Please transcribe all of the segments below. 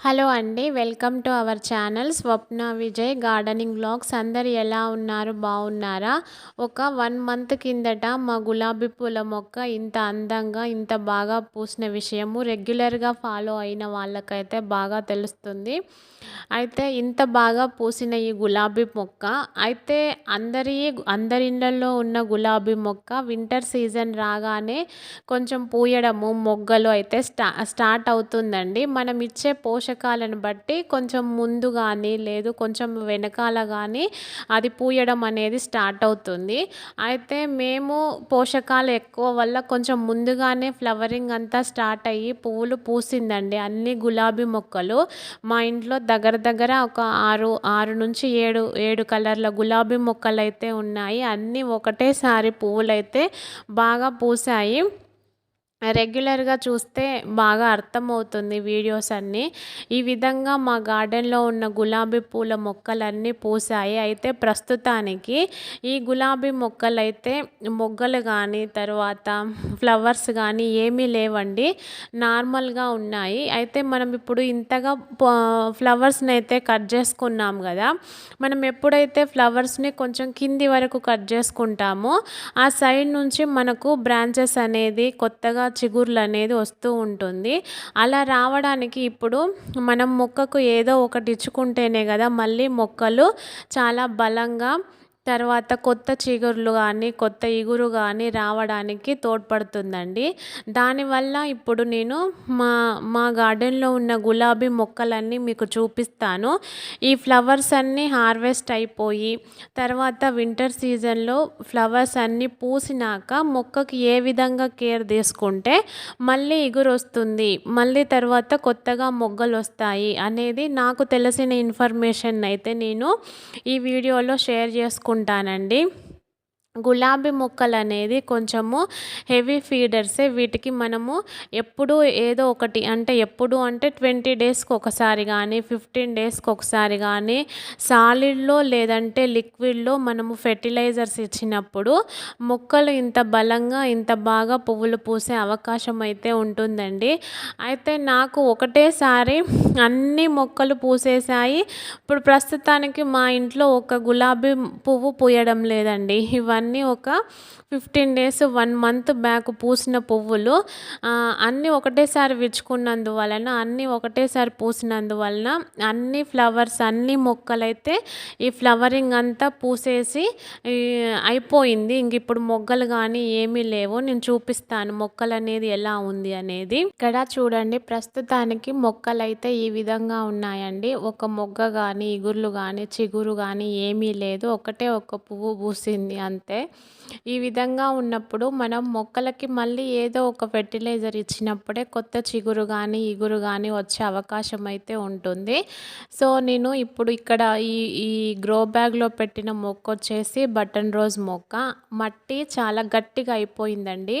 Hello అండి welcome to our channel Swapna Vijay gardening blogs. అందరు ఎలా ఉన్నారు? బాగున్నారా? ఒక వన్ మంత్ కిందట మా గులాబీ పూల మొక్క ఇంత అందంగా ఇంత బాగా పూసిన విషయము రెగ్యులర్గా ఫాలో అయిన వాళ్ళకైతే బాగా తెలుస్తుంది. అయితే ఇంత బాగా పూసిన ఈ గులాబీ మొక్క అయితే అందరి అందరి ఇళ్ళల్లో ఉన్న గులాబీ మొక్క వింటర్ సీజన్ రాగానే కొంచెం పూయడము మొగ్గలు అయితే స్టా స్టార్ట్ అవుతుందండి. మనం ఇచ్చే పోషకాలను బట్టి కొంచెం ముందు కానీ లేదు కొంచెం వెనకాల కానీ అది పూయడం అనేది స్టార్ట్ అవుతుంది. అయితే మేము పోషకాలు ఎక్కువ వల్ల కొంచెం ముందుగానే ఫ్లవరింగ్ అంతా స్టార్ట్ అయ్యి పువ్వులు పూసిందండి. అన్ని గులాబీ మొక్కలు మా ఇంట్లో దగ్గర దగ్గర ఒక ఆరు ఆరు నుంచి ఏడు ఏడు కలర్ల గులాబీ మొక్కలు అయితే ఉన్నాయి. అన్నీ ఒకటేసారి పువ్వులైతే బాగా పూసాయి రెగ్యులర్గా చూస్తే బాగా అర్థమవుతుంది వీడియోస్ అన్నీ. ఈ విధంగా మా గార్డెన్లో ఉన్న గులాబీ పూల మొక్కలన్నీ పూసాయి. అయితే ప్రస్తుతానికి ఈ గులాబీ మొక్కలు అయితే మొగ్గలు కానీ తర్వాత ఫ్లవర్స్ కానీ ఏమీ లేవండి. నార్మల్గా ఉన్నాయి. అయితే మనం ఇప్పుడు ఇంతగా ఫ్లవర్స్ని అయితే కట్ చేసుకున్నాం కదా. మనం ఎప్పుడైతే ఫ్లవర్స్ని కొంచెం కింది వరకు కట్ చేసుకుంటామో ఆ సైడ్ నుంచి మనకు బ్రాంచెస్ అనేది కొత్తగా చిగుర్లు అనేది వస్తూ ఉంటుంది. అలా రావడానికి ఇప్పుడు మనం మొక్కకు ఏదో ఒకటి ఇచ్చుకుంటేనే కదా మళ్ళీ మొక్కలు చాలా బలంగా తర్వాత కొత్త చిగుర్లు కానీ కొత్త ఇగురు కానీ రావడానికి తోడ్పడుతుందండి. దానివల్ల ఇప్పుడు నేను మా మా గార్డెన్లో ఉన్న గులాబీ మొక్కలన్నీ మీకు చూపిస్తాను. ఈ ఫ్లవర్స్ అన్నీ హార్వెస్ట్ అయిపోయి తర్వాత వింటర్ సీజన్లో ఫ్లవర్స్ అన్నీ పూసినాక మొక్కకి ఏ విధంగా కేర్ తీసుకుంటే మళ్ళీ ఇగురు వస్తుంది మళ్ళీ తర్వాత కొత్తగా మొగ్గలు వస్తాయి అనేది నాకు తెలిసిన ఇన్ఫర్మేషన్ అయితే నేను ఈ వీడియోలో షేర్ చేసుకుంటాను ఉంటానండి గులాబీ మొక్కలు అనేది కొంచెము హెవీ ఫీడర్సే. వీటికి మనము ఎప్పుడు ఏదో ఒకటి అంటే ఎప్పుడు అంటే ట్వంటీ డేస్కి ఒకసారి కానీ ఫిఫ్టీన్ డేస్కి ఒకసారి కానీ సాలిడ్లో లేదంటే లిక్విడ్లో మనము ఫెర్టిలైజర్స్ ఇచ్చినప్పుడు మొక్కలు ఇంత బలంగా ఇంత బాగా పువ్వులు పూసే అవకాశం అయితే ఉంటుందండి. అయితే నాకు ఒకటేసారి అన్ని మొక్కలు పూసేసాయి ఇప్పుడు ప్రస్తుతానికి మా ఇంట్లో ఒక గులాబీ పువ్వు పూయడం లేదండి. ఇవన్నీ అన్నీ ఒక fifteen days one month back పూసిన పువ్వులు అన్నీ ఒకటేసారి విచ్చుకున్నందువలన అన్నీ ఒకటేసారి పూసినందువలన అన్ని ఫ్లవర్స్ అన్ని మొక్కలైతే ఈ ఫ్లవరింగ్ అంతా పూసేసి అయిపోయింది. ఇంక ఇప్పుడు మొగ్గలు కానీ ఏమీ లేవు. నేను చూపిస్తాను మొక్కలు అనేది ఎలా ఉంది అనేది. ఇక్కడ చూడండి ప్రస్తుతానికి మొక్కలు అయితే ఈ విధంగా ఉన్నాయండి. ఒక మొగ్గ కానీ ఇగుర్లు కానీ చిగురు కానీ ఏమీ లేదు. ఒకటే ఒక పువ్వు పూసింది అంతే. ఈ విధంగా ఉన్నప్పుడు మనం మొక్కలకి మళ్ళీ ఏదో ఒక ఫెర్టిలైజర్ ఇచ్చినప్పుడే కొత్త చిగురు కానీ ఇగురు కానీ వచ్చే అవకాశం అయితే ఉంటుంది. సో నేను ఇప్పుడు ఇక్కడ ఈ ఈ గ్రో బ్యాగ్లో పెట్టిన మొక్క వచ్చేసి బటన్ రోజ్ మొక్క. మట్టి చాలా గట్టిగా అయిపోయిందండి.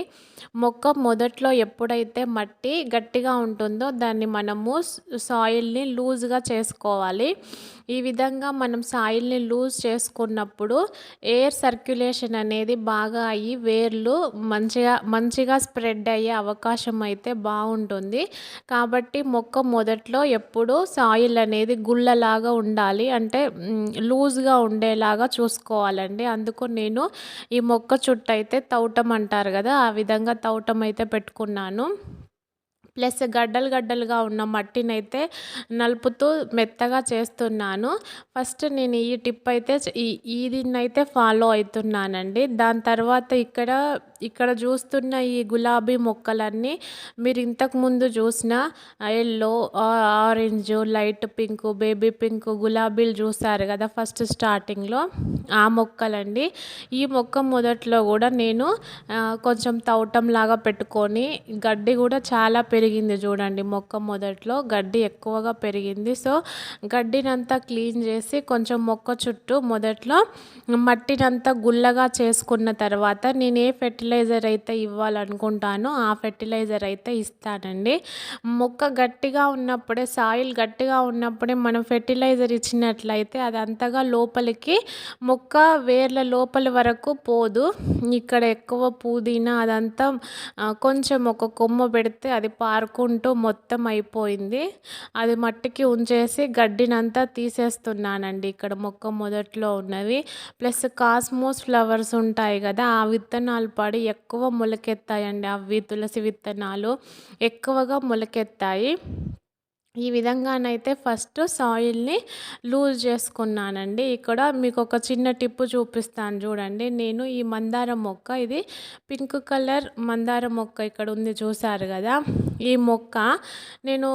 మొక్క మొదట్లో ఎప్పుడైతే మట్టి గట్టిగా ఉంటుందో దాన్ని మనము సాయిల్ని లూజ్గా చేసుకోవాలి. ఈ విధంగా మనం సాయిల్ని లూజ్ చేసుకున్నప్పుడు ఎయిర్ సర్క్యులేషన్ అనేది బాగా అయ్యి వేర్లు మంచిగా మంచిగా స్ప్రెడ్ అయ్యే అవకాశం అయితే బాగుంటుంది. కాబట్టి మొక్క మొదట్లో ఎప్పుడూ సాయిల్ అనేది గుళ్ళలాగా ఉండాలి. అంటే లూజ్గా ఉండేలాగా చూసుకోవాలండి. అందుకు నేను ఈ మొక్క చుట్టూ అయితే తౌటం అంటారు కదా ఆ విధంగా తౌటం అయితే పెట్టుకున్నాను. ప్లస్ గడ్డలు గడ్డలుగా ఉన్న మట్టిని అయితే నలుపుతూ మెత్తగా చేస్తున్నాను. ఫస్ట్ నేను ఈ టిప్ అయితే ఈ దీన్నైతే ఫాలో అవుతున్నానండి. దాని తర్వాత ఇక్కడ ఇక్కడ చూస్తున్న ఈ గులాబీ మొక్కలన్నీ మీరు ఇంతకుముందు చూసిన yellow orange light pink baby pink గులాబీలు చూసారు కదా ఫస్ట్ స్టార్టింగ్లో ఆ మొక్కలండి. ఈ మొక్క మొదట్లో కూడా నేను కొంచెం తవటంలాగా పెట్టుకొని గడ్డి కూడా చాలా పెరిగింది చూడండి మొక్క మొదట్లో. గడ్డి ఎక్కువగా పెరిగింది. సో గడ్డినంతా క్లీన్ చేసి కొంచెం మొక్క చుట్టూ మొదట్లో మట్టినంతా గుల్లగా చేసుకున్న తర్వాత నేను ఏ ఫెర్టిలైజర్ ఫెర్టిలైజర్ అయితే ఇవ్వాలనుకుంటానో ఆ ఫెర్టిలైజర్ అయితే ఇస్తానండి. మొక్క గట్టిగా ఉన్నప్పుడే సాయిల్ గట్టిగా ఉన్నప్పుడే మనం ఫెర్టిలైజర్ ఇచ్చినట్లయితే అది అంతగా లోపలికి మొక్క వేర్ల లోపలి వరకు పోదు. ఇక్కడ ఎక్కువ పుదీనా అదంతా కొంచెం ఒక కొమ్మ పెడితే అది పారుకుంటూ మొత్తం అయిపోయింది. అది మట్టికి ఉంచేసి గడ్డినంతా తీసేస్తున్నానండి ఇక్కడ మొక్క మొదట్లో ఉన్నవి. ప్లస్ కాస్మోస్ ఫ్లవర్స్ ఉంటాయి కదా ఆ విత్తనాలు పడి ఎక్కువ మొలకెత్తాయండి అవి తులసి విత్తనాలు. ఎక్కువగా మొలకెత్తాయి. ఈ విధంగానైతే ఫస్ట్ సాయిల్ని లూజ్ చేసుకున్నానండి. ఇక్కడ మీకు ఒక చిన్న టిప్పు చూపిస్తాను చూడండి. నేను ఈ మందార మొక్క ఇది పింక్ కలర్ మందార మొక్క ఇక్కడ ఉంది చూసారు కదా. ఈ మొక్క నేను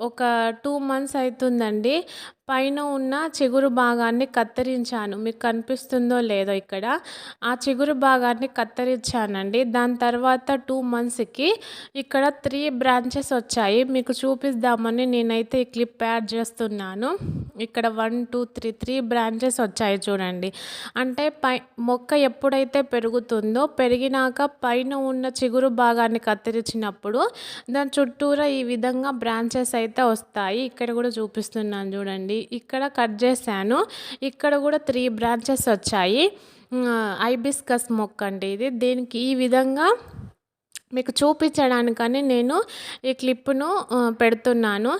ఒక టూ మంత్స్ అవుతుందండి పైన ఉన్న చిగురు భాగాన్ని కత్తిరించాను. మీకు కనిపిస్తుందో లేదో ఇక్కడ. ఆ చిగురు భాగాన్ని కత్తిరించానండి. దాని తర్వాత టూ మంత్స్కి ఇక్కడ త్రీ బ్రాంచెస్ వచ్చాయి. మీకు చూపిద్దామని నేనైతే ఈ క్లిప్ యాడ్ చేస్తున్నాను. ఇక్కడ one two three three branches వచ్చాయి చూడండి. అంటే పై మొక్క ఎప్పుడైతే పెరుగుతుందో పెరిగినాక పైన ఉన్న చిగురు భాగాన్ని కత్తిరించినప్పుడు దాని చుట్టూరా ఈ విధంగా బ్రాంచెస్ అయితే వస్తాయి. ఇక్కడ కూడా చూపిస్తున్నాను చూడండి. ఇక్కడ కట్ చేశాను. ఇక్కడ కూడా త్రీ బ్రాంచెస్ వచ్చాయి. ఐబిస్కస్ మొక్క అండి ఇది. దీనికి ఈ విధంగా మీకు చూపించడానికని నేను ఈ క్లిప్ను పెడుతున్నాను.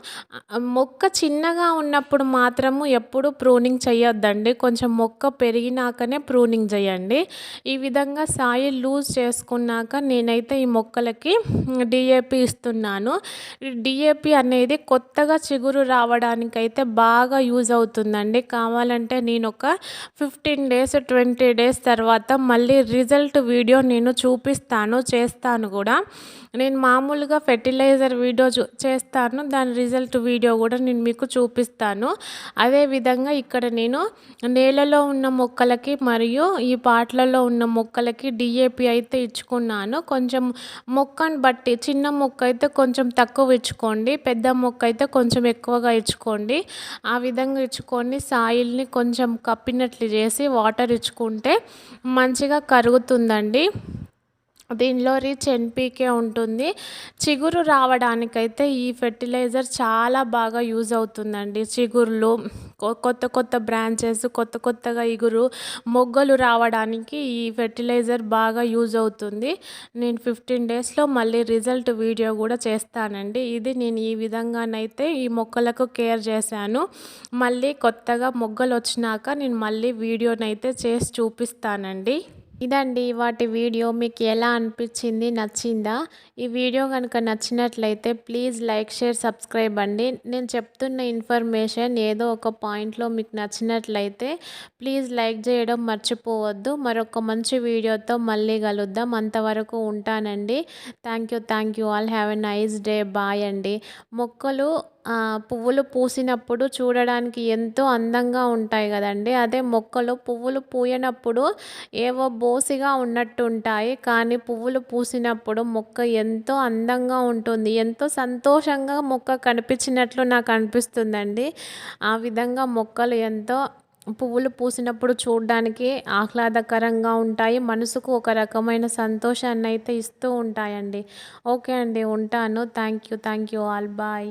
మొక్క చిన్నగా ఉన్నప్పుడు మాత్రము ఎప్పుడు ప్రూనింగ్ చేయొద్దండి కొంచెం మొక్క పెరిగినాకనే ప్రూనింగ్ చేయండి ఈ విధంగా సాయిల్ లూజ్ చేసుకున్నాక నేనైతే ఈ మొక్కలకి డిఏపి ఇస్తున్నాను. డిఏపి అనేది కొత్తగా చిగురు రావడానికైతే బాగా యూజ్ అవుతుందండి. కావాలంటే నేను ఒక ఫిఫ్టీన్ డేస్ ట్వంటీ డేస్ తర్వాత మళ్ళీ రిజల్ట్ వీడియో నేను చూపిస్తాను చేస్తాను కూడా. నేను మామూలుగా ఫెర్టిలైజర్ వీడియో చేస్తాను. దాని రిజల్ట్ వీడియో కూడా నేను మీకు చూపిస్తాను. అదేవిధంగా ఇక్కడ నేను నేలలో ఉన్న మొక్కలకి మరియు ఈ పాటలలో ఉన్న మొక్కలకి డిఏపి అయితే ఇచ్చుకున్నాను. కొంచెం మొక్కను బట్టి చిన్న మొక్క అయితే కొంచెం తక్కువ ఇచ్చుకోండి. పెద్ద మొక్క అయితే కొంచెం ఎక్కువగా ఇచ్చుకోండి. ఆ విధంగా ఇచ్చుకొని సాయిల్ని కొంచెం కప్పినట్లు చేసి వాటర్ ఇచ్చుకుంటే మంచిగా కరుగుతుందండి. దీనిలో రిచ్ ఎన్పికే ఉంటుంది. చిగురు రావడానికైతే ఈ ఫెర్టిలైజర్ చాలా బాగా యూజ్ అవుతుందండి. చిగురులు కొత్త కొత్త బ్రాంచెస్ కొత్త కొత్తగా ఇగురు మొగ్గలు రావడానికి ఈ ఫెర్టిలైజర్ బాగా యూజ్ అవుతుంది. నేను ఫిఫ్టీన్ డేస్లో మళ్ళీ రిజల్ట్ వీడియో కూడా చేస్తానండి. ఇది నేను ఈ విధంగానైతే ఈ మొక్కలకు కేర్ చేశాను. మళ్ళీ కొత్తగా మొగ్గలు వచ్చినాక నేను మళ్ళీ వీడియోనైతే చేసి చూపిస్తానండి. ఇదండి వాటి వీడియో. మీకు ఎలా అనిపించింది? నచ్చిందా? ఈ వీడియో కనుక నచ్చినట్లయితే ప్లీజ్ లైక్ షేర్ సబ్స్క్రైబ్ అండి. నేను చెప్తున్న ఇన్ఫర్మేషన్ ఏదో ఒక పాయింట్లో మీకు నచ్చినట్లయితే ప్లీజ్ లైక్ చేయడం మర్చిపోవద్దు. మరొక మంచి వీడియోతో మళ్ళీ కలుద్దాం. అంతవరకు ఉంటానండి. Thank you thank you all. Have a nice day. Bye అండి. మొక్కలు పువ్వులు పూసినప్పుడు చూడడానికి ఎంతో అందంగా ఉంటాయి కదండి. అదే మొక్కలు పువ్వులు పూయనప్పుడు ఏవో బోసిగా ఉన్నట్టు ఉంటాయి కానీ పువ్వులు పూసినప్పుడు మొక్క ఎంతో అందంగా ఉంటుంది. ఎంతో సంతోషంగా మొక్క కనిపించినట్లు నాకు అనిపిస్తుందండి. ఆ విధంగా మొక్కలు ఎంతో పువ్వులు పూసినప్పుడు చూడడానికి ఆహ్లాదకరంగా ఉంటాయి. మనసుకు ఒక రకమైన సంతోషాన్ని అయితే ఇస్తూ ఉంటాయండి. ఓకే అండి ఉంటాను. Thank you thank you all. Bye.